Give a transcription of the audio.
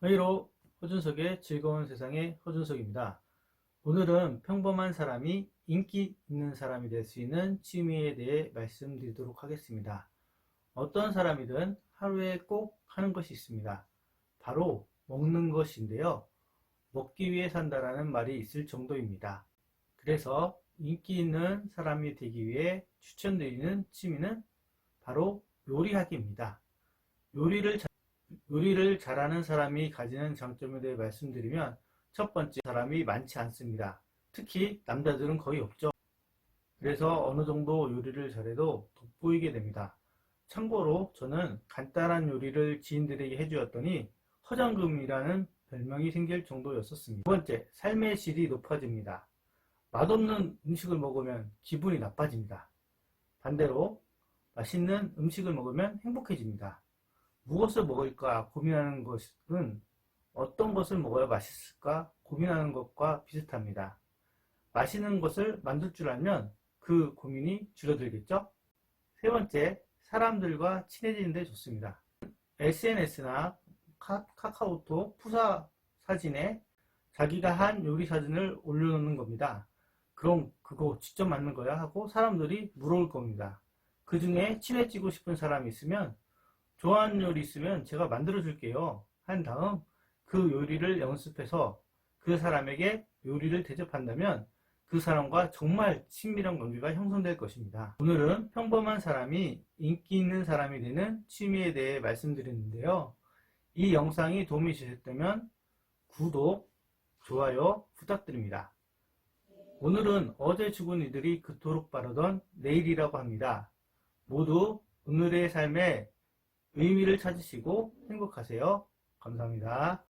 하이로 허준석의 즐거운 세상의 허준석입니다. 오늘은 평범한 사람이 인기 있는 사람이 될 수 있는 취미에 대해 말씀드리도록 하겠습니다. 어떤 사람이든 하루에 꼭 하는 것이 있습니다. 바로 먹는 것인데요. 먹기 위해 산다라는 말이 있을 정도입니다. 그래서 인기 있는 사람이 되기 위해 추천드리는 취미는 바로 요리하기입니다. 요리를 잘- 요리를 잘하는 사람이 가지는 장점에 대해 말씀드리면 첫 번째 사람이 많지 않습니다. 특히 남자들은 거의 없죠. 그래서 어느 정도 요리를 잘해도 돋보이게 됩니다. 참고로 저는 간단한 요리를 지인들에게 해주었더니 허장금이라는 별명이 생길 정도였었습니다. 두 번째, 삶의 질이 높아집니다. 맛없는 음식을 먹으면 기분이 나빠집니다. 반대로 맛있는 음식을 먹으면 행복해집니다. 무엇을 먹을까 고민하는 것은 어떤 것을 먹어야 맛있을까 고민하는 것과 비슷합니다. 맛있는 것을 만들 줄 알면 그 고민이 줄어들겠죠? 세 번째, 사람들과 친해지는 데 좋습니다. SNS나 카 카오톡 푸사 사진에 자기가 한 요리 사진을 올려놓는 겁니다. 그럼 그거 직접 만든 거야 하고 사람들이 물어올 겁니다. 그 중에 친해지고 싶은 사람이 있으면 좋아하는 요리 있으면 제가 만들어 줄게요. 한 다음 그 요리를 연습해서 그 사람에게 요리를 대접한다면 그 사람과 정말 친밀한 관계가 형성될 것입니다. 오늘은 평범한 사람이 인기 있는 사람이 되는 취미에 대해 말씀드렸는데요. 이 영상이 도움이 되셨다면 구독, 좋아요 부탁드립니다. 오늘은 어제 죽은 이들이 그토록 바라던 내일이라고 합니다. 모두 오늘의 삶에 의미를 찾으시고 행복하세요. 감사합니다.